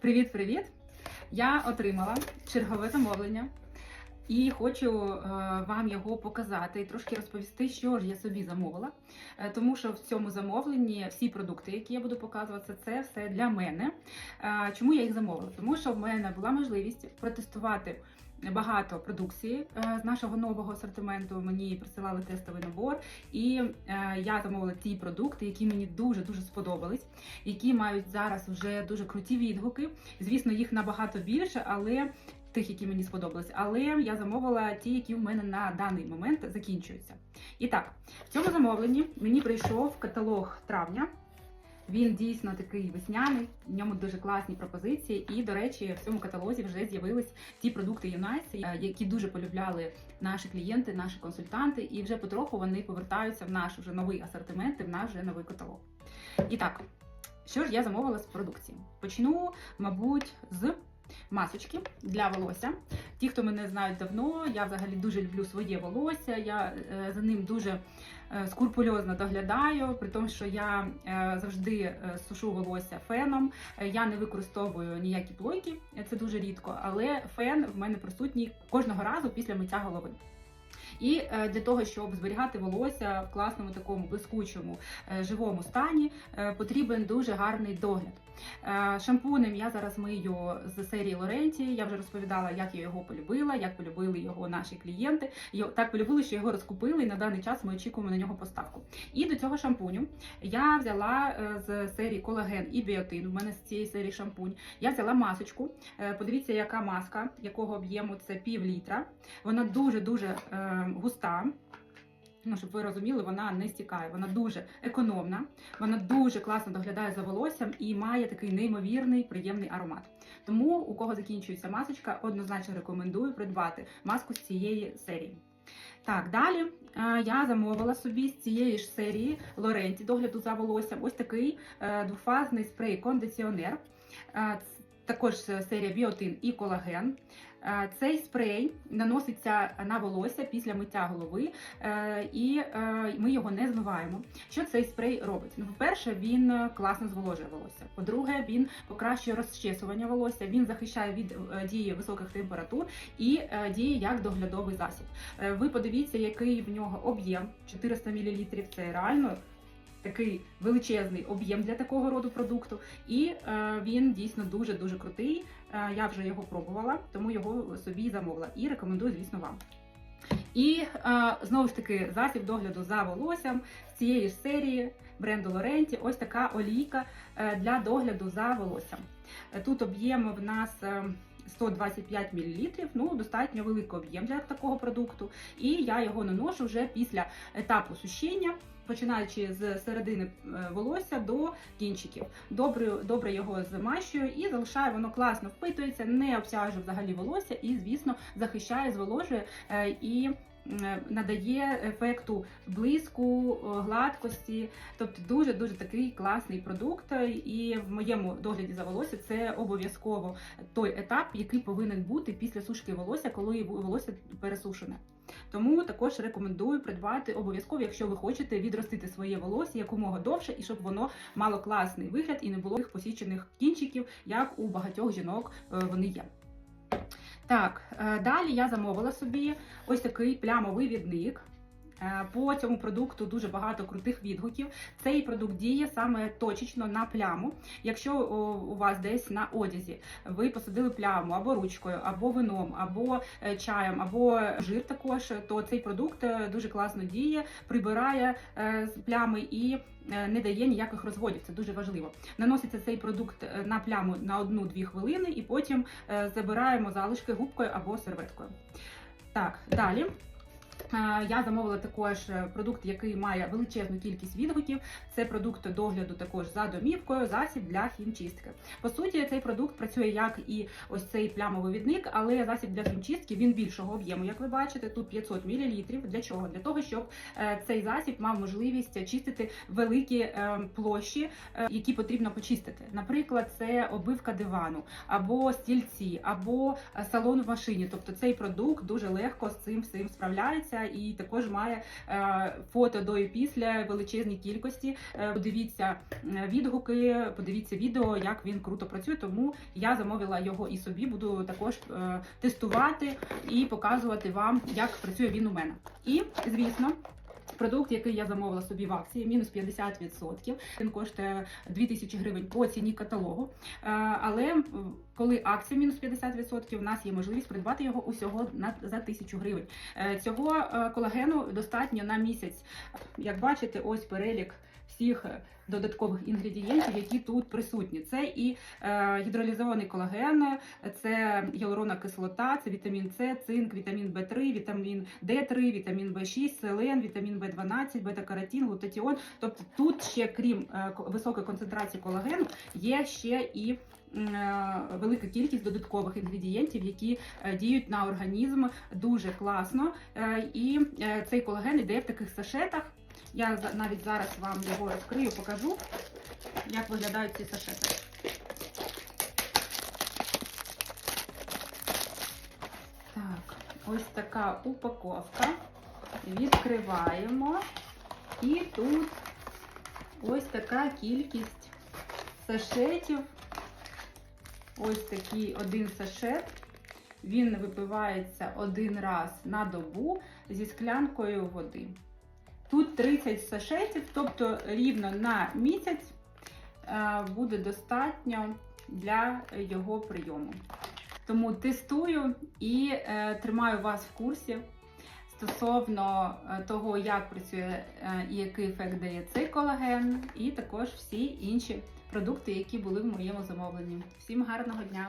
Привіт-привіт! Я отримала чергове замовлення і хочу е, вам його показати і трошки розповісти, що ж я собі замовила. Е, тому що в цьому замовленні всі продукти, які я буду показувати, це все для мене. Е, чому я їх замовила? Тому що в мене була можливість протестувати. Багато продукції е, з нашого нового асортименту мені присилали тестовий набор, і е, я замовила ті продукти, які мені дуже дуже сподобались, які мають зараз вже дуже круті відгуки. Звісно, їх набагато більше, але тих, які мені сподобались. Але я замовила ті, які в мене на даний момент закінчуються. І так, в цьому замовленні мені прийшов каталог травня. Він дійсно такий весняний, в ньому дуже класні пропозиції. І, до речі, в цьому каталозі вже з'явились ті продукти Юнайсі, які дуже полюбляли наші клієнти, наші консультанти, і вже потроху вони повертаються в наш вже новий асортимент, і в наш вже новий каталог. І так, що ж я замовила з продукції? Почну, мабуть, з масочки для волосся. Ті, хто мене знають давно, я взагалі дуже люблю своє волосся. Я е, за ним дуже е, скрупульозно доглядаю, при тому, що я е, завжди сушу волосся феном. Я не використовую ніякі плойки, це дуже рідко, але фен в мене присутній кожного разу після миття голови. І е, для того, щоб зберігати волосся в класному такому блискучому е, живому стані, е, потрібен дуже гарний догляд. Шампунем я зараз мию з серії Лоренті. Я вже розповідала, як я його полюбила, як полюбили його наші клієнти. Так полюбили, що його розкупили, і на даний час ми очікуємо на нього поставку. І до цього шампуню я взяла з серії колаген і біотин. У мене з цієї серії шампунь. Я взяла масочку. Подивіться, яка маска, якого об'єму це пів літра. Вона дуже дуже густа. Ну, щоб ви розуміли, вона не стікає, вона дуже економна, вона дуже класно доглядає за волоссям і має такий неймовірний приємний аромат. Тому, у кого закінчується масочка, однозначно рекомендую придбати маску з цієї серії. Так, далі е, я замовила собі з цієї ж серії Лоренті догляду за волоссям ось такий е, двофазний спрей-кондиціонер. Також серія біотин і колаген. Е, Цей спрей наноситься на волосся після миття голови, е, і е, ми його не змиваємо. Що цей спрей робить? Ну, по-перше, він класно зволожує волосся. По-друге, він покращує розчесування волосся, він захищає від дії високих температур і діє як доглядовий засіб. Ви подивіться, який в нього об'єм 400 мл. Це реально. Такий величезний об'єм для такого роду продукту, і е, він дійсно дуже дуже крутий. Е, я вже його пробувала, тому його собі замовила і рекомендую, звісно, вам. І е, знову ж таки засіб догляду за волоссям з цієї ж серії бренду Лоренті. Ось така олійка для догляду за волоссям. Тут об'єм в нас. е, 125 мл, ну достатньо великий об'єм для такого продукту, і я його наношу вже після етапу сушіння, починаючи з середини е, волосся до кінчиків. Добре, добре його змащую і залишаю, воно класно впитується, не обтяжує взагалі волосся і, звісно, захищає, зволожує е, і надає ефекту блиску, гладкості. Тобто дуже дуже такий класний продукт. І в моєму догляді за волосся це обов'язково той етап, який повинен бути після сушки волосся, коли волосся пересушене. Тому також рекомендую придбати обов'язково, якщо ви хочете відростити своє волосся якомога довше, і щоб воно мало класний вигляд і не було тих посічених кінчиків, як у багатьох жінок е, вони є. Так, е, далі я замовила собі ось такий плямовий відник. Е, По цьому продукту дуже багато крутих відгуків. Цей продукт діє саме точечно на пляму. Якщо у вас десь на одязі ви посадили пляму або ручкою, або вином, або е, чаєм, або жир також, то цей продукт е, дуже класно діє, прибирає з плями і не дає ніяких розводів. Це дуже важливо. Наноситься цей продукт на пляму на 1-2 хвилини, і потім забираємо залишки губкою або серветкою. Так, далі. Е, Я замовила також е, продукт, який має величезну кількість відгуків. Це продукт догляду також за домівкою, засіб для хімчистки. По суті, цей продукт працює як і ось цей плямовий відник, але засіб для хімчистки він більшого об'єму. Як ви бачите, тут 500 мл. Для чого? Для того, щоб е, цей засіб мав можливість чистити великі площі, які потрібно почистити. Наприклад, це обивка дивану, або стільці, або салон в машині. Тобто цей продукт дуже легко з цим всім справляється користуватися, і також має е, фото до і після величезній кількості. Е, Подивіться е, відгуки, подивіться відео, як він круто працює. Тому я замовила його і собі. Буду також тестувати і показувати вам, як працює він у мене. І звісно. Продукт, який я замовила собі в акції, мінус 50%. Він коштує 2000 гривень по ціні каталогу. Е, Але коли акція мінус 50%, у нас є можливість придбати його усього на за 1000 гривень. Е, Цього е, колагену достатньо на місяць. Як бачите, ось перелік всіх е, додаткових інгредієнтів, які тут присутні. Це і е, гідролізований колаген, це гіалуронна кислота, це вітамін С, цинк, вітамін В3, вітамін Д3, вітамін В6, селен, вітамін В12, бета-каротин, глутатіон. Тобто тут ще, крім е, високої концентрації колагену, є ще і велика кількість додаткових інгредієнтів, які діють на організм дуже класно. І цей колаген іде в таких сашетах. Я навіть зараз вам його розкрию, покажу, як виглядають ці сашети. Так, ось така упаковка. Відкриваємо. І тут ось така кількість сашетів. Ось такий один сашет. Він випивається один раз на добу зі склянкою води. Тут 30 сашетів, тобто рівно на місяць е, буде достатньо для його прийому. Тому тестую і е, тримаю вас в курсі стосовно е, того, як працює і який ефект дає цей колаген, і також всі інші продукти, які були в моєму замовленні. Всім гарного дня!